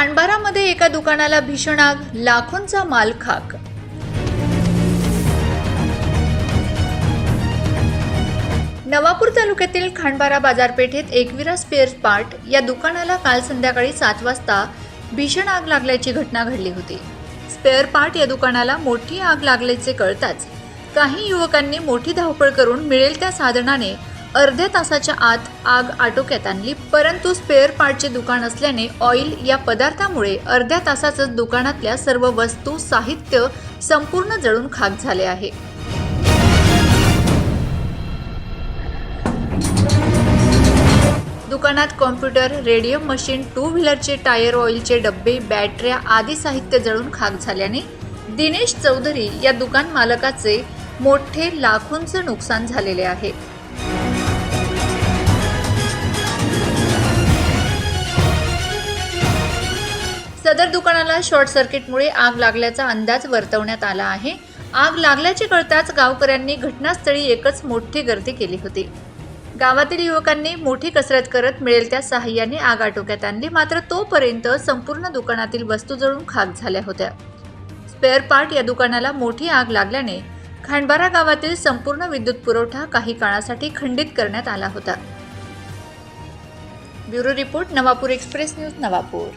खांडबारामध्ये एका दुकानाला भीषण आग लाखोंचा माल खाक नवापूर तालुक्यातील खांडबारा बाजारपेठेत एकविरा स्पेअर पार्ट या दुकानाला काल संध्याकाळी सात वाजता भीषण आग लागल्याची घटना घडली होती. स्पेअर पार्ट या दुकानाला मोठी आग लागल्याचे कळताच काही युवकांनी मोठी धावपळ करून मिळेल त्या साधनाने अर्ध्या तासाच्या आत आग आटोक्यात आणली परंतु स्पेअर पार्टचे दुकान असल्याने ऑइल या पदार्थामुळे अर्ध्या तासातच दुकानातल्या सर्व वस्तू साहित्य संपूर्ण जळून खाक झाले आहे. दुकानात कॉम्प्युटर रेडिओ मशीन टू व्हीलरचे टायर ऑइलचे डब्बे बॅटऱ्या आदी साहित्य जळून खाक झाल्याने दिनेश चौधरी या दुकान मालकाचे मोठे लाखोंचे नुकसान झालेले आहे. सदर दुकानाला शॉर्ट सर्किटमुळे आग लागल्याचा अंदाज वर्तवण्यात आला आहे. आग लागल्याचे कळताच गावकऱ्यांनी घटनास्थळी एकच मोठी गर्दी केली होती. गावातील युवकांनी मोठी कसरत करत मिळेल त्या सहाय्याने आग आटोक्यात आणली. मात्र तोपर्यंत संपूर्ण दुकानातील वस्तू जळून खाक झाल्या होत्या. स्पेअर पार्ट या दुकानाला मोठी आग लागल्याने खांडबारा गावातील संपूर्ण विद्युत पुरवठा काही काळासाठी खंडित करण्यात आला होता. Bureau report Navapur express news Navapur.